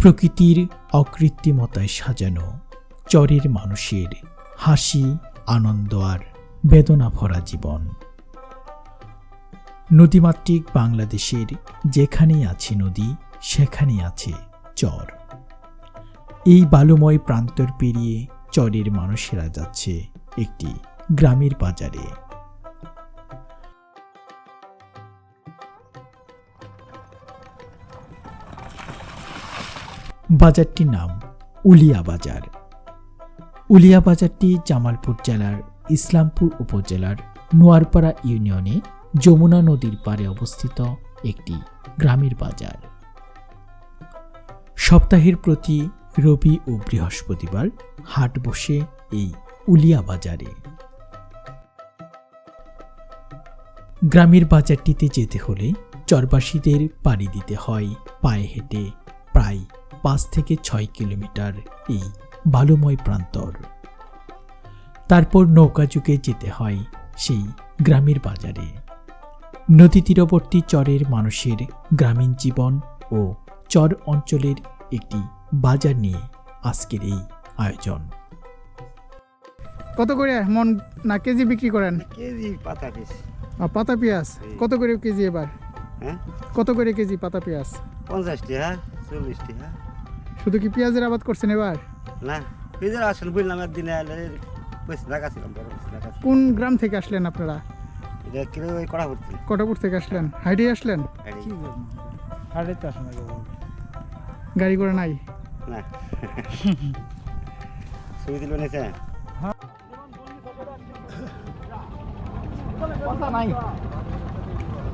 প্রকৃতির অকৃত্রিমতায় সাজানো, চরের মানুষের হাসি, আনন্দ আর বেদনা ভরা জীবন। নদীমাতৃক বাংলাদেশের যেখানেই আছে নদী, সেখানেই আছে চর। এই বালুময় প্রান্তর পেরিয়ে চরের মানুষেরা যাচ্ছে একটি গ্রামের বাজারে। বাজারটির নাম উলিয়া বাজার। উলিয়া বাজারটি জামালপুর জেলার ইসলামপুর উপজেলার নোয়ারপাড়া ইউনিয়নে যমুনা নদীর পাড়ে অবস্থিত একটি গ্রামের বাজার। সপ্তাহের প্রতি রবি ও বৃহস্পতিবার হাট বসে এই উলিয়া বাজারে। গ্রামের বাজারটিতে যেতে হলে চরবাসীদের পাড়ি দিতে হয় পায়ে হেঁটে প্রায় পাঁচ থেকে ছয় কিলোমিটার এই বালুময় প্রান্তর। তারপর নৌকা যুগে যেতে হয় সেই গ্রামের বাজারে। নদী তীরবর্তী চরের মানুষের গ্রামীণ জীবন ও চর অঞ্চলের একটি বাজার নিয়ে আজকের এই আয়োজন। কত করে মন না কেজি বিক্রি করেন? কেজি পাতা পিস। পাতা পেঁয়াজ? কত করে কেজি এবার? হ্যাঁ? কত করে কেজি পাতা পেঁয়াজ? পঞ্চাশটি হ্যাঁ চল্লিশটি হ্যাঁ শুধু কি পেঁয়াজের আবাদ করছেন এবার? না ফ্রিজের আসলে বুঝলাম ছিল। কোন গ্রাম থেকে আসলেন আপনারা? কটাপুর থেকে আসলেন। হাইডে আসলেন? গাড়ি করে নাই? না।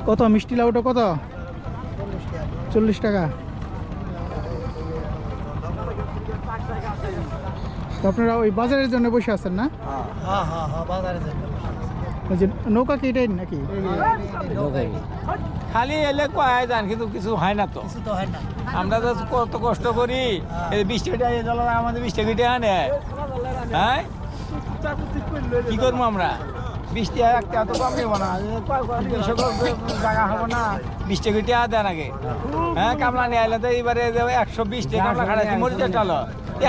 কত? মিষ্টি লাউটা কত? চল্লিশ টাকা। আপনারা ওই বাজারের জন্য বসে আছেন না? ওই যে নৌকা কি এটাই নাকি? খালি এলে কয় যান কিন্তু কিছু হয় না তো। আমরা তো কত কষ্ট করি। এই বিশ টাকা এই জল আমাদের বিশ টাকা টাকা নেয় হ্যাঁ? কি করব আমরা? বিশ টাকা এক টাকা তো কম নেব না। জায়গা হব না। বিশ টাকা টাকা দেন আগে। হ্যাঁ কামলা নিয়ে আইলে তো এবারে একশো বিশ টাকা কামলা খাড়াইছি মরিচা টালো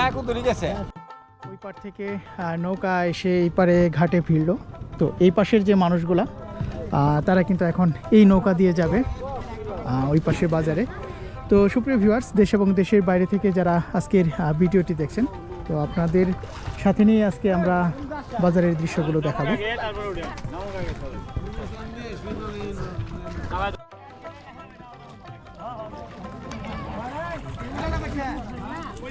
এক উতরি গেছে? পার থেকে নৌকা এসে এই পারে ঘাটে ফিরলো। তো এই পাশের যে মানুষগুলা তারা কিন্তু এখন এই নৌকা দিয়ে যাবে ওই পাশের বাজারে। তো সুপ্রিয় ভিউয়ার্স দেশ এবং দেশের বাইরে থেকে যারা আজকের ভিডিওটি দেখছেন তো আপনাদের সাথে নিয়ে আজকে আমরা বাজারের দৃশ্যগুলো দেখাবো। Ah,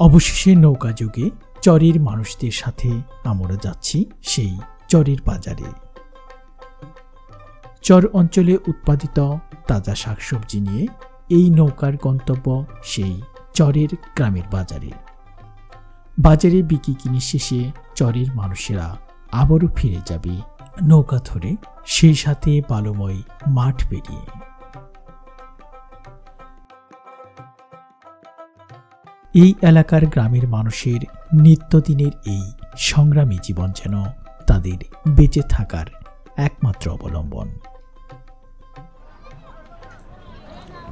অবশেষে নৌকা যুগে চরের মানুষদের সাথে আমরা যাচ্ছি সেই চরের বাজারে। চর অঞ্চলে উৎপাদিত তাজা শাকসবজি নিয়ে এই নৌকার গন্তব্য সেই চরের গ্রামের বাজারে। বাজারে বিক্রি কিনে শেষে চরের মানুষেরা আবারও ফিরে যাবে নৌকা ধরে, সেই সাথে বালুময় মাঠ পেরিয়ে। এই এলাকার গ্রামের মানুষের নিত্যদিনের এই সংগ্রামী জীবন যেন তাদের বেঁচে থাকার একমাত্র অবলম্বন।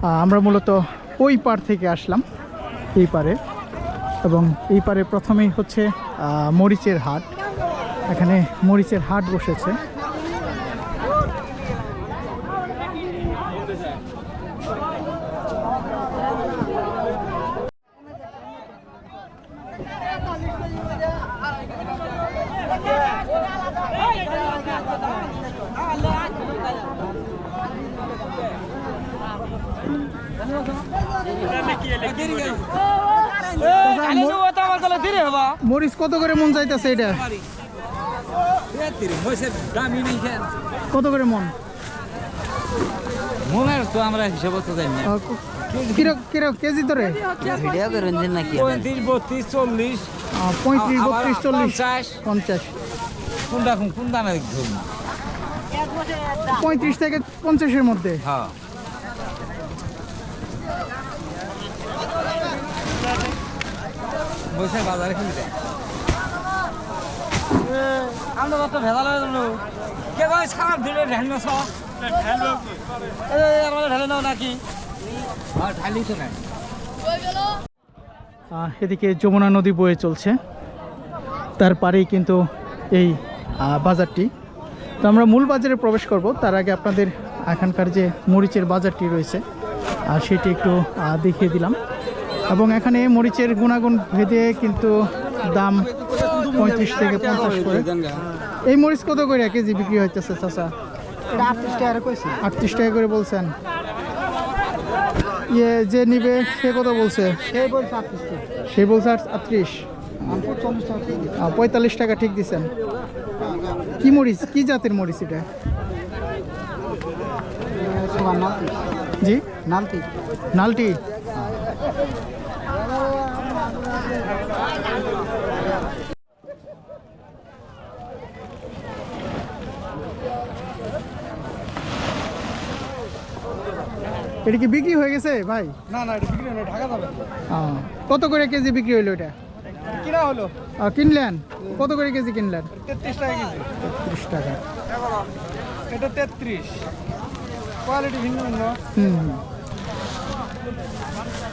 আমরা মূলত ওই পার থেকে আসলাম, এই পারে। এবং এই পারে প্রথমেই হচ্ছে মরিচের হাট। এখানে মরিচের হাট বসেছে। মরিচ কত করে মন চাইতেছে এটা? কত করে মন? মনের তো আমরা হিসাব তো জানি না। কেজি ধরে? পঁয়ত্রিশ বত্রিশ চল্লিশ। পঁয়ত্রিশ বত্রিশ চল্লিশ পঞ্চাশ। পঞ্চাশ। কোন কোন দামে পঁয়ত্রিশ থেকে পঞ্চাশের মধ্যে? হ্যাঁ। বসে বাজারে খেলি আমরা কত ভেজাল হয়ে গেল কে ভাই সার ঢাল না সব আমাদের ঢালে নাও নাকি? ঢালি তো নাই। এদিকে যমুনা নদী বয়ে চলছে। তার পারেই কিন্তু এই বাজারটি। তো আমরা মূল বাজারে প্রবেশ করব। তার আগে আপনাদের এখানকার যে মরিচের বাজারটি রয়েছে আর সেটি একটু দেখিয়ে দিলাম। এবং এখানে মরিচের গুণাগুণ ভেদে কিন্তু দাম পঁয়ত্রিশ থেকে পঞ্চাশ করে। এই মরিচ কত করে এক কেজি বিক্রি হইতেছে চাচা? আটত্রিশ টাকা করে বলছেন। ইয়ে যে নিবে সে কত বলছে? সে বলছে আটত্রিশ পঁয়তাল্লিশ টাকা ঠিক দিছেন। কি মরিচ? কি জাতের মরিচ এটা? জি? নালটি। নালটি? এটা কি বিক্রি হয়ে গেছে ভাই? না না এটা বিক্রি হয় ঢাকা যাবে কত করে কেজি বিক্রি হইল এটা? কিনা হলো? কিনলেন? কত করে কেজি কিনলেন? তেত্রিশ টাকা কেজি। ত্রিশ টাকা। এটা তেত্রিশ। কোয়ালিটি ভিন্ন ভিন্ন। হুম।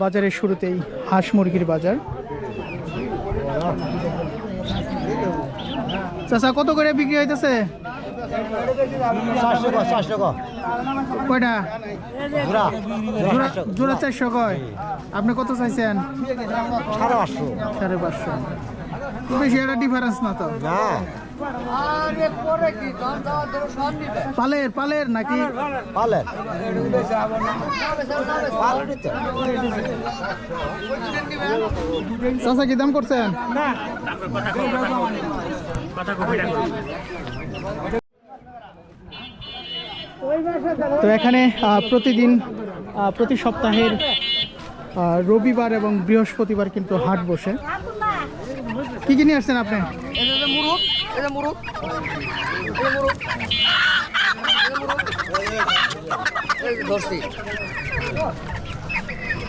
বাজারের শুরুতেই হাঁস মুরগির বাজার। চাচা কত করে বিক্রি হইতেছে? কয়টা? জোড়া চারশো। কয়। আপনি কত চাইছেন? সাড়ে পাঁচশো। সাড়ে পাঁচশো। বেশি একটা ডিফারেন্স না তো? পালের পালের নাকি? পালেন চাচা কি দাম করছেন? তো এখানে প্রতিদিন প্রতি সপ্তাহের রবিবার এবং বৃহস্পতিবার কিন্তু হাট বসে। কি কি নিয়ে আসছেন আপনি?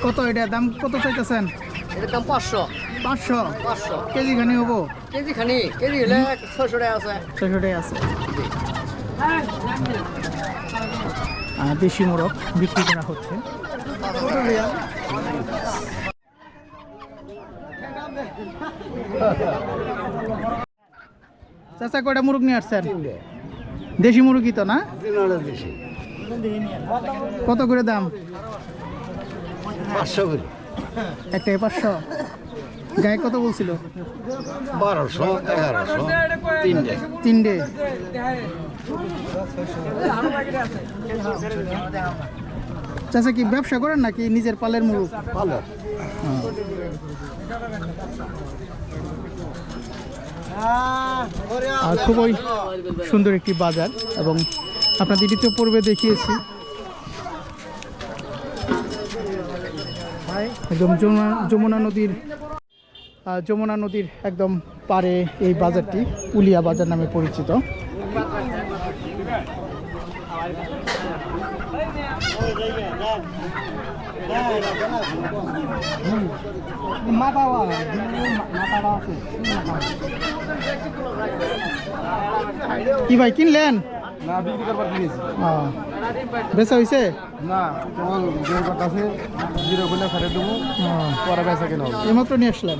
কত এটা দাম কত চাইতেছেন? এটার দাম পাঁচশো। পাঁচশো? পাঁচশো। কেজি খানি হব? কেজি খানি কেজি হলে ছয়শো টাকা আছে। ছয়শো টাকা আছে। দেশি মোরগ বিক্রি করা হচ্ছে। চাচা কয়টা মুরগ নিয়ে আসছেন? দেশি মুরগি তো না? কত করে দাম? পাঁচশো করে। একটা পাঁচশো? গায়ে কত বলছিল? বারোশো এগারোশো তিনটে। তিনটে। চাচা কি ব্যবসা করেন নাকি নিজের পালের মুরগ? ভালো আর খুবই সুন্দর একটি বাজার এবং আপনাদের দ্বিতীয় পূর্বে দেখিয়েছি। একদম যমুনা যমুনা নদীর যমুনা নদীর একদম পারে এই বাজারটি, উলিয়া বাজার নামে পরিচিত। কি ভাই কিনলেন? না বিক্রি করবার কিনেছি। বেচা হয়েছে না কেবল কথা আছে জিরো খুলে ফেলে দেবো পরে বেচা কেনা এইমাত্র নিয়ে আসলাম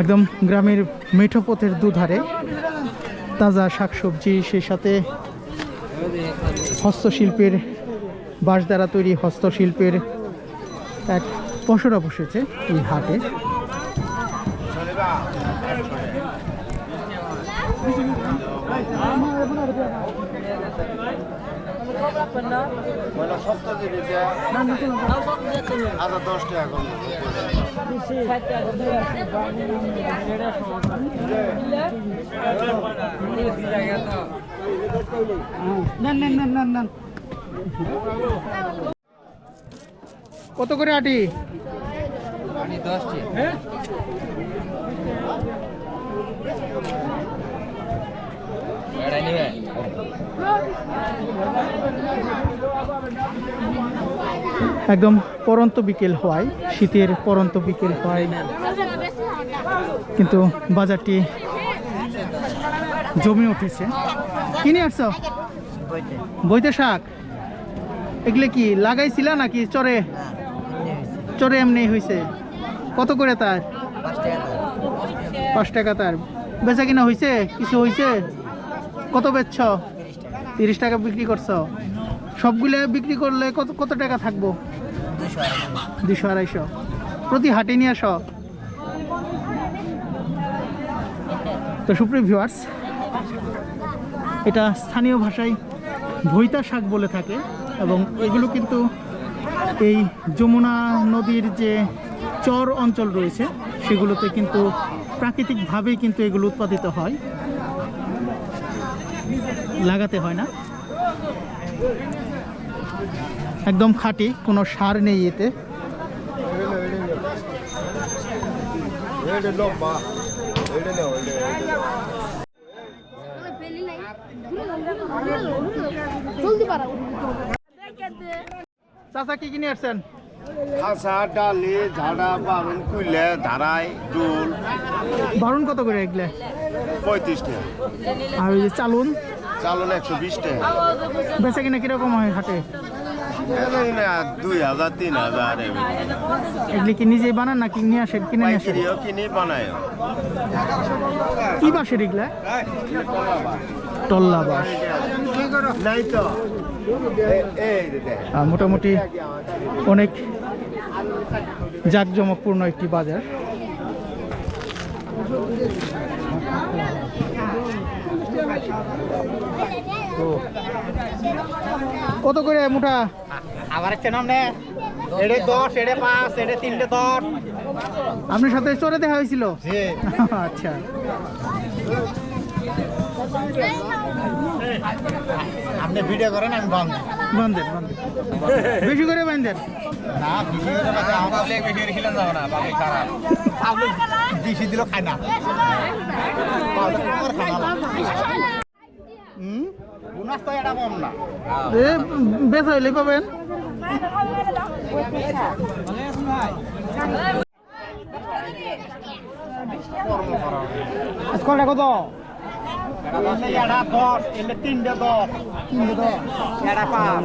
একদম গ্রামের মেঠো পথের দুধারে তাজা শাকসবজি, সেই সাথে হস্তশিল্পের বাঁশ দ্বারা তৈরি হস্তশিল্পের এক পসরা বসেছে এই হাটে। মানে সপ্তাহ দিবি আরও দশ টাকা কম কত করে আটি? একদম পরন্ত বিকেল হওয়ায় শীতের পরন্ত বিকেল হওয়ায়। কিন্তু বাজারটি জমে উঠেছে। কিনে আসছো বইতে শাক? এগুলো কি লাগাইছিলা নাকি চরে? চরে এমনি হয়েছে কত করে তার? পাঁচ টাকা তার। বেচা কিনা হয়েছে কিছু হয়েছে কত বেচছ? তিরিশ টাকা বিক্রি করছ। সবগুলো বিক্রি করলে কত কত টাকা থাকব? দুশো আড়াইশো। প্রতি হাটে নিয়ে আস। তো সুপ্রিয় ভিউয়ার্স এটা স্থানীয় ভাষায় ভৈতা শাক বলে থাকে এবং এগুলো কিন্তু এই যমুনা নদীর যে চর অঞ্চল রয়েছে, সেগুলোতে কিন্তু প্রাকৃতিকভাবেই কিন্তু এগুলো উৎপাদিত হয়। লাগাতে হয় না। একদম খাঁটি কোনো সার নেই এতে। চাচা কি কিনে আসছেন খাসা ডালি ঝাড়া বারুন কুইলে ধারাই ডুল বারণ কত করে এগুলো? পঁয়ত্রিশ টাকা। আর ওই যে চালুন চালন একশো বিশ টাকা। বেচা কিনা কীরকম হয় হাটে? দুই হাজার তিন হাজার এগুলি কি নিজেই বানান আসেন কিনে নিয়ে আসেন? পাইকারিও বানায় কি বাসের এগুলা? টল্লা বাস নাই তো। মোটামুটি অনেক জাঁকজমকপূর্ণ একটি বাজার। কত করে মুঠা? আবার একটা নাম নে এড়ে দশ এড়ে পাঁচ এড়ে তিনটে দশ। আপনার সাথে চড়ে দেখা হয়েছিল? আচ্ছা। আপনি ভিডিও করেন আমি বান্ধ বান্ধেন বান্ধেন বেশি করে বান্ধেন বেশি দিলেও খায় না। এটা হইলে পাবেন কটা কত? এটা দশ এলে তিনটে দশ। তিনটে দশ। এটা পাঁচ।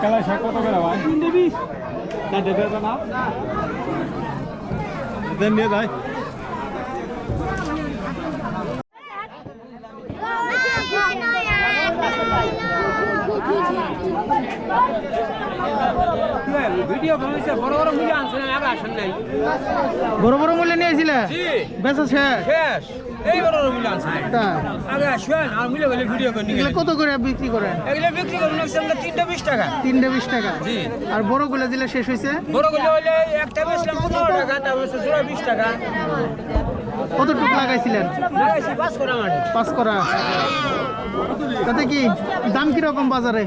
খেলা শাক কত করে ভাই? চারটে দেবে না। দেন নিয়ে যায় ভিডিও বানাইছে বড় বড় মূল্য বড় বড় নিয়েছিলে? বেচা শেষ? শেষ। এই বড় বড় মূল্য আগে আসবেন আর মূল্য গেলে ভিডিও করে নিয়ে কত করে বিক্রি করেন এগুলো বিক্রি বিশ টাকা। তিনটে বিশ টাকা। জি। আর বড়গুলো দিলে শেষ হয়েছে? বড়গুলো একটা বেচলাম টাকা জোড়া বিশ টাকা। কতটুকু লাগাইছিলেন? লাগাইছি করে মাটি করা। তাতে কি দাম কীরকম বাজারে?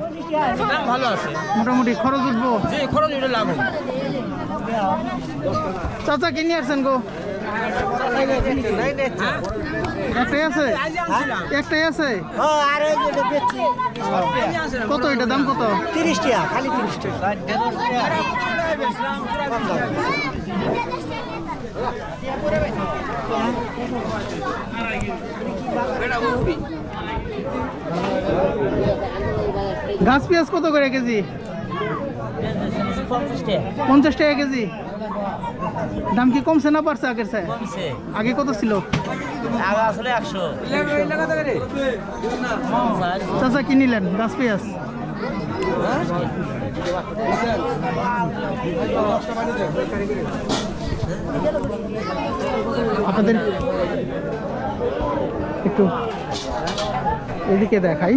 দাম ভালো আছে। মোটামুটি খরচ উঠবো? যে খরচ এটা লাভ চাচা কিনে আসছেন গো। একটাই আছে? একটাই আছে? কত এটা দাম কত? তিরিশ টাকা খালি তিরিশ টাকা গাছ পেঁয়াজ কত করে কেজি? পঞ্চাশ টাকা কেজি। দাম কি কমছে না পারছে আগের চেয়ে? আগে কত ছিল? চাচা কি নিলেন? গাছ পেঁয়াজ? আপনাদের একটু এদিকে দেখাই।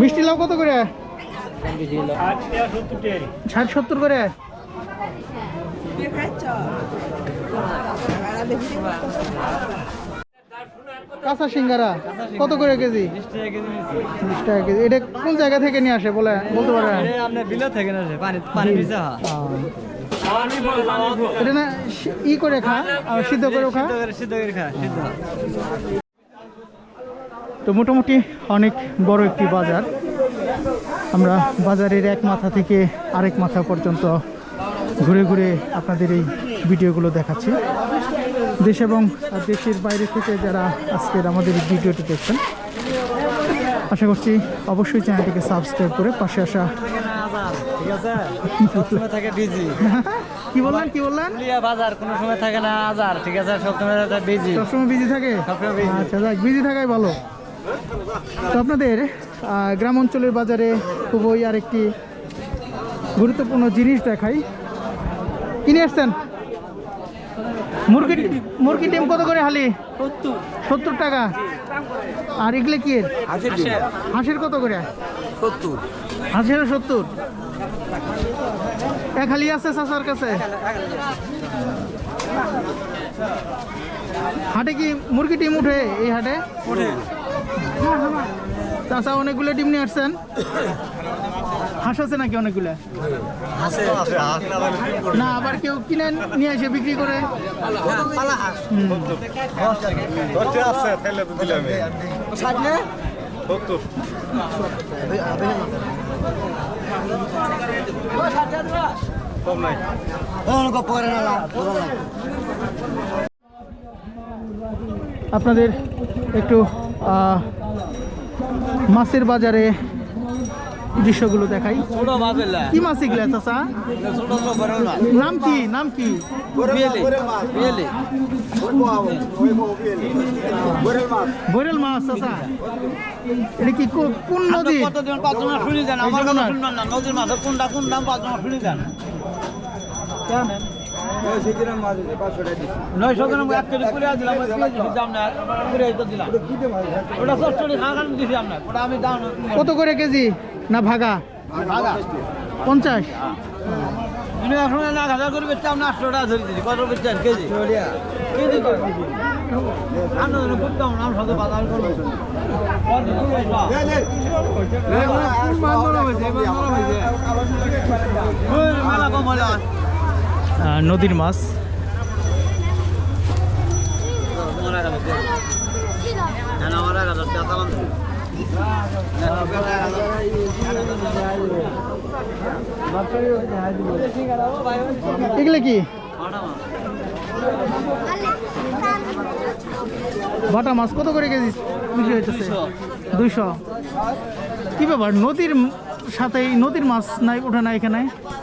মিষ্টি লাউ কত করে? ষাট সত্তর করে। কাঁচা সিঙ্গারা কত করে কেজি? বিশ টাকা কেজি। এটা কোন জায়গা থেকে নিয়ে আসে বলে বলতে পারেন বিলা থেকে না পানি পানি ভিজা এটা না ই করে খা আর সিদ্ধ করে খা। সিদ্ধ করে খা সিদ্ধ তো মোটামুটি অনেক বড় একটি বাজার। আমরা বাজারের এক মাথা থেকে আরেক মাথা পর্যন্ত ঘুরে ঘুরে আপনাদের এই ভিডিওগুলো দেখাচ্ছি। দেশ এবং দেশের বাইরে থেকে যারা আজকের আমাদের এই ভিডিওটি দেখছেন আশা করছি অবশ্যই চ্যানেলটিকে সাবস্ক্রাইব করে পাশে আসা ঠিক আছে থাকে বিজি কি বললেন কি বললেন? বাজার কোনো সময় থাকে না আজার ঠিক আছে? সবসময় বিজি সবসময় বিজি থাকে? আচ্ছা যাক বিজি থাকাই ভালো। তো আপনাদের গ্রাম অঞ্চলের বাজারে খুবই আরেকটি গুরুত্বপূর্ণ জিনিস দেখাই। কিনে আসছেন? মুরগি মুরগি ডিম কত করে হালি? সত্তর। টাকা। আর এগুলো কি? হাঁসের কত করে? সত্তর। হাঁসের সত্তর। এক হালি আছে চাচার কাছে? হাটে কি মুরগি ডিম উঠে এই হাটে? চাচা অনেকগুলো ডিম নিয়ে আসছেন। হাঁস আছে নাকি অনেকগুলো না আবার কেউ কিনে নিয়ে এসে বিক্রি করে। আপনাদের একটু মাছের বাজারে দৃশ্যগুলো দেখাই। মাছ কি মাছ এগুলো চাচা? ছোট ছোট বড় মাছ। নাম কি? নাম কি? বরেল মাছ চাচা। এটা কি কোন নদী শুনি দেন? আমার কোনটা কোন দাম পাঁচজন শুনি দেন। নয়শো গ্রাম এক কেজি করে দিলাম দাম না করে দিলাম। ওটা সস্তি খাওয়া দিছি আপনার ওটা আমি দাম কত করে কেজি? না ভাগা? ভাগা। পঞ্চাশ? এখন এক হাজার করে বেচতে আপনি আটশো টাকা ধরে দিচ্ছি কত বেচছেন কেজি? মেলা কম হলে হয়। নদীর মাছ। এগুলো কি? বাটা মাছ কত করে কেজি? বিক্রি হইতেছে। দুইশো। কি ব্যাপার? নদীর সাথে নদীর মাছ নাই ওঠে না এখানে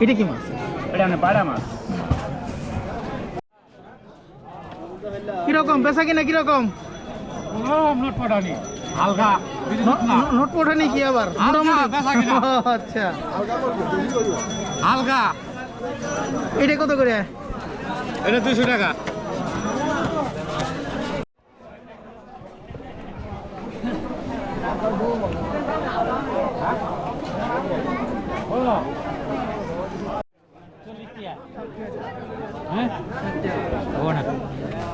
এটা কি মাছ? এটা মানে পাড়া মাছ। কীরকম? বেচা কিনা কীরকম? Halka. ন- ন- নোট পোঠানি কি আবার? আচ্ছা। হালকা। এটা কত করে? এটা দুশো টাকা।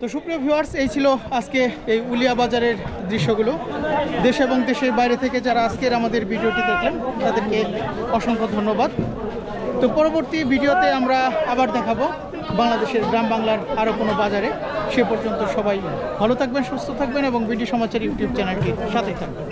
তো সুপ্রিয় ভিউয়ার্স এই ছিল আজকে এই উলিয়া বাজারের দৃশ্যগুলো। দেশ এবং দেশের বাইরে থেকে যারা আজকের আমাদের ভিডিওটি দেখলেন, তাদেরকে অসংখ্য ধন্যবাদ। তো পরবর্তী ভিডিওতে আমরা আবার দেখাবো বাংলাদেশের গ্রাম বাংলার আরও কোনো বাজারে। সে পর্যন্ত সবাই ভালো থাকবেন, সুস্থ থাকবেন এবং বিডি সমাচার ইউটিউব চ্যানেলটির সাথে থাকবেন।